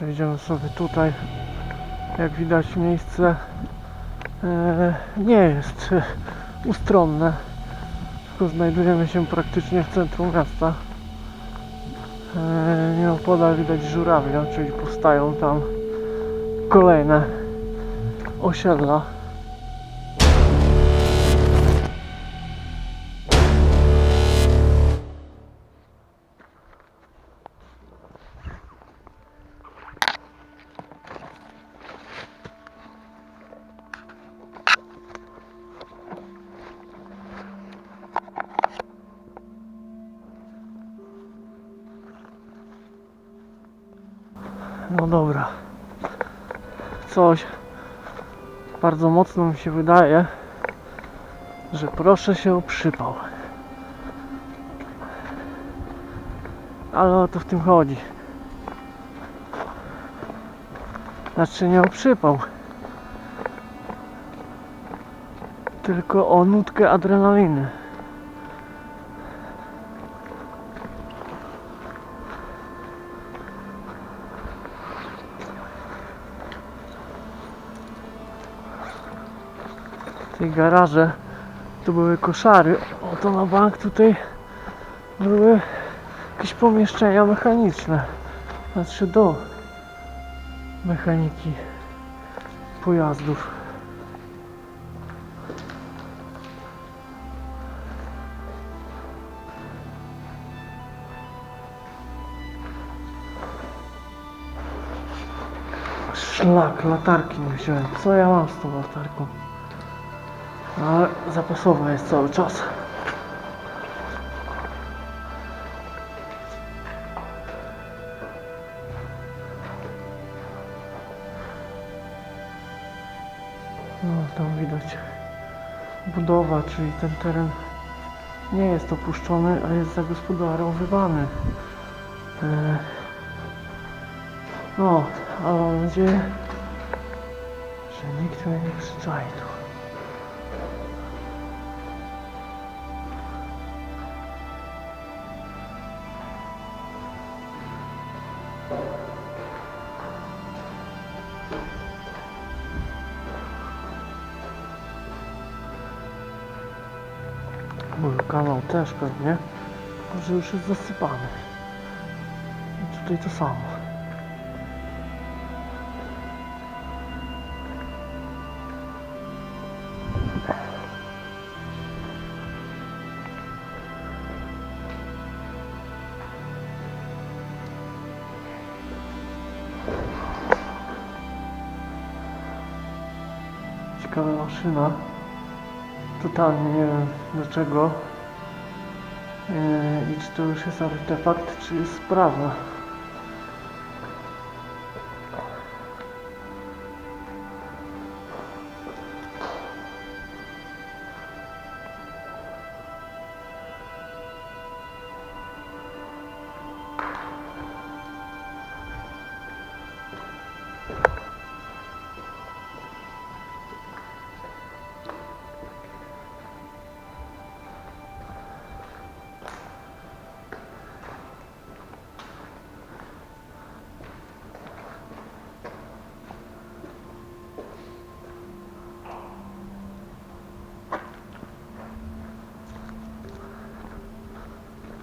Przejdziemy sobie tutaj. Jak widać miejsce e, nie jest e, ustronne, tylko znajdujemy się praktycznie w centrum miasta. E, nieopodal widać żurawia, czyli powstają tam kolejne osiedla. No dobra. Coś bardzo mocno mi się wydaje, że proszę się o przypał. Ale o to w tym chodzi. Znaczy nie o przypał. Tylko o nutkę adrenaliny. Tej garaże. Tu były koszary. Oto na bank tutaj były jakieś pomieszczenia mechaniczne. Znaczy do mechaniki pojazdów. Szlak, latarki nie wziąłem. Co ja mam z tą latarką ale zapasowa jest cały czas. No, tam widać budowa, czyli ten teren nie jest opuszczony, a jest zagospodarowywany. E, No, ale mam nadzieję, że nikt mnie nie przyczai tu. Może kanał też pewnie, może już jest zasypany. I tutaj to samo. Ciekawa maszyna. Totalnie nie wiem dlaczego. Yy, I czy to już jest artefakt, czy jest sprawa.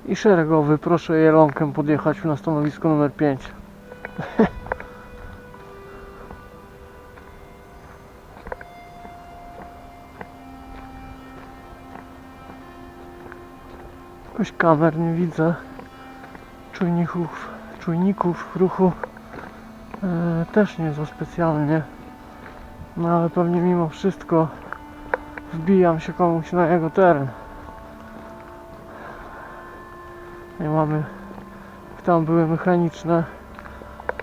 I szeregowy, proszę jelonkiem podjechać na stanowisko numer 5. Jakoś kamer nie widzę. Czujników, czujników ruchu e, też nie za specjalnie. No ale pewnie mimo wszystko wbijam się komuś na jego teren. Nie mamy, tam były mechaniczne,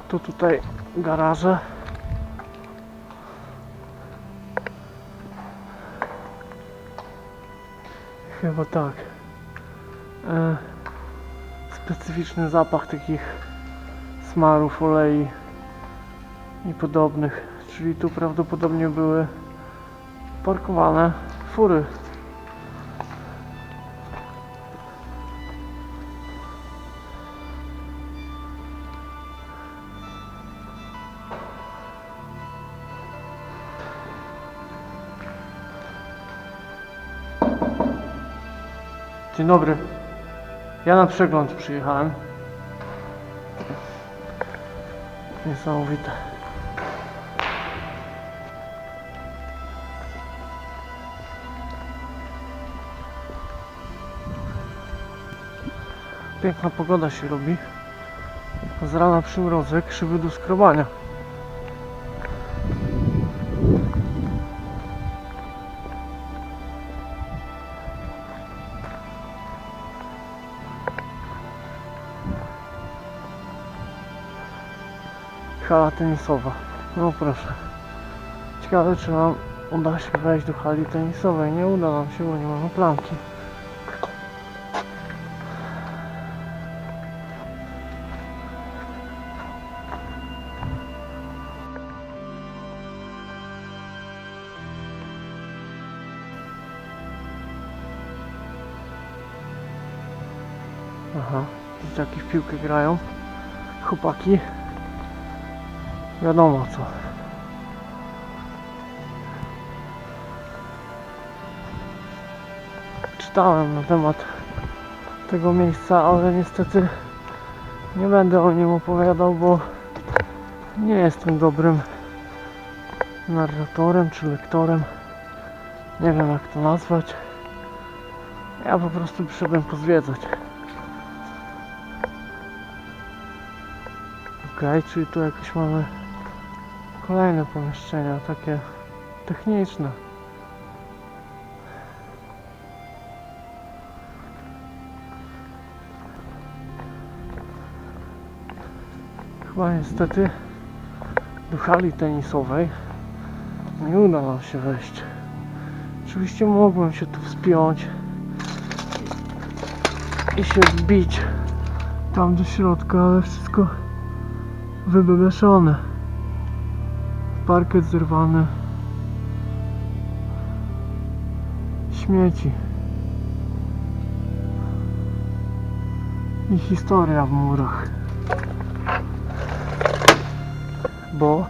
to tutaj garaże. Chyba tak. E, specyficzny zapach takich smarów, olei i podobnych. Czyli tu prawdopodobnie były parkowane fury. Dzień dobry. Ja na przegląd przyjechałem. Niesamowite. Piękna pogoda się robi. Z rana przymrozek, szyby do skrobania. Hala tenisowa. No proszę. Ciekawe czy nam uda się wejść do hali tenisowej. Nie uda nam się, bo nie mamy klamki. Aha, dzieciaki w piłkę grają. Chłopaki. Wiadomo co. Czytałem na temat tego miejsca, ale niestety nie będę o nim opowiadał, bo nie jestem dobrym narratorem czy lektorem. Nie wiem jak to nazwać. Ja po prostu przyszedłem pozwiedzać. Okej, czyli tu jakieś mamy kolejne pomieszczenia, takie techniczne. Chyba niestety do hali tenisowej nie uda nam się wejść. Oczywiście mogłem się tu wspiąć i się wbić tam do środka, ale wszystko wybebeszone. Parkiet zerwany. Śmieci. I historia w murach. Bo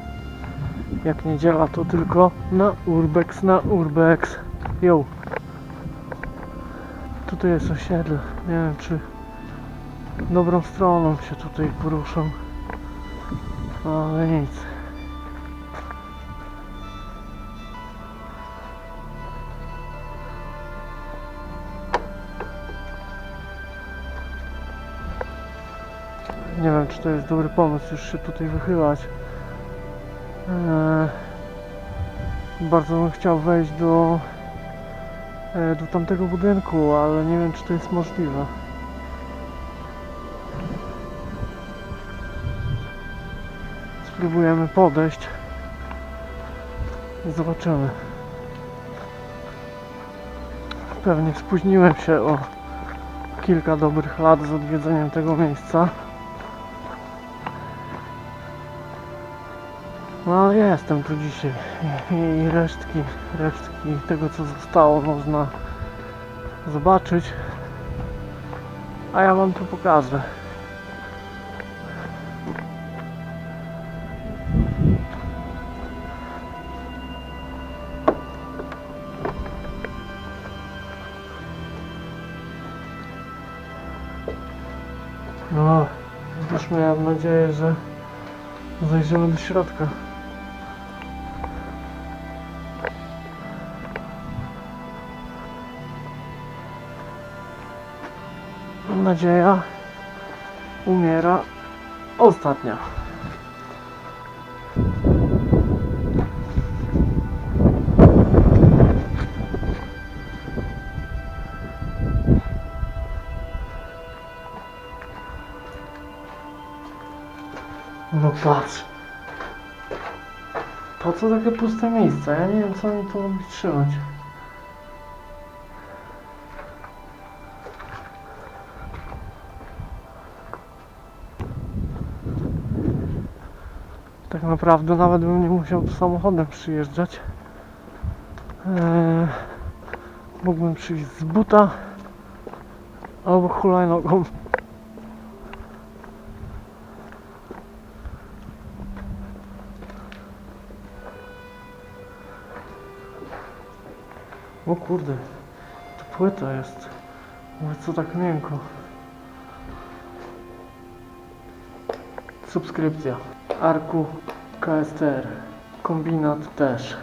jak niedziela to tylko na urbex, na urbex. Jo. Tutaj jest osiedle. Nie wiem czy dobrą stroną się tutaj poruszam. Ale nic. Nie wiem, czy to jest dobry pomysł już się tutaj wychylać. Eee, bardzo bym chciał wejść do, e, do tamtego budynku, ale nie wiem, czy to jest możliwe. Spróbujemy podejść i zobaczymy. Pewnie spóźniłem się o kilka dobrych lat z odwiedzeniem tego miejsca. No jestem tu dzisiaj i, i resztki, resztki tego co zostało można zobaczyć. A ja wam to pokażę. No, już miałem nadzieję, że zajrzymy do środka. Nadzieja umiera ostatnia. No patrz. Po co takie puste miejsca? Ja nie wiem co oni tu trzymać. Naprawdę nawet bym nie musiał samochodem przyjeżdżać. Eee, mógłbym przyjść z buta albo hulajnogą. O kurde, to płyta jest Mówię, co tak miękko? Subskrypcja. Arku KSTR. Kombinat też.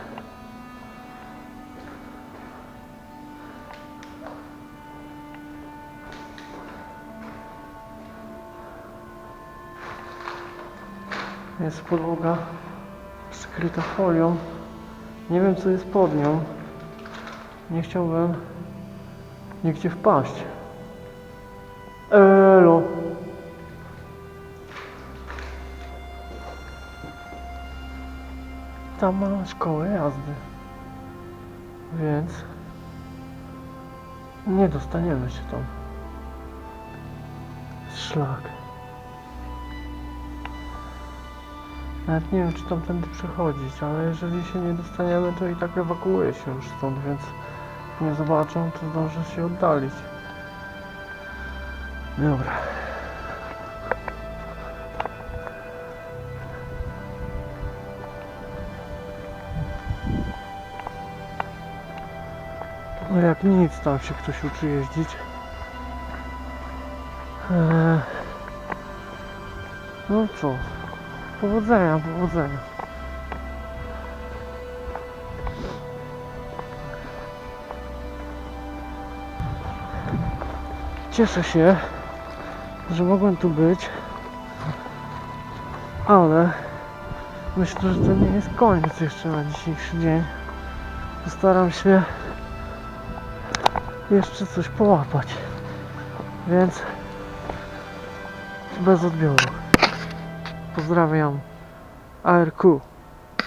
Jest podłoga przykryta folią. Nie wiem co jest pod nią. Nie chciałbym nigdzie wpaść. Elo. Tam ma szkołę jazdy. Więc nie dostaniemy się tam. Szlak. Nawet nie wiem, czy tamtędy przechodzić, ale jeżeli się nie dostaniemy, to i tak ewakuuję się już stąd, więc mnie zobaczą, to zdążę się oddalić. Dobra. No jak nic, tam się ktoś uczy jeździć. Eee, no co? Powodzenia, powodzenia. Cieszę się, że mogłem tu być, ale myślę, że to nie jest koniec jeszcze na dzisiejszy dzień. Postaram się jeszcze coś połapać, więc bez odbioru. Pozdrawiam. ARQ.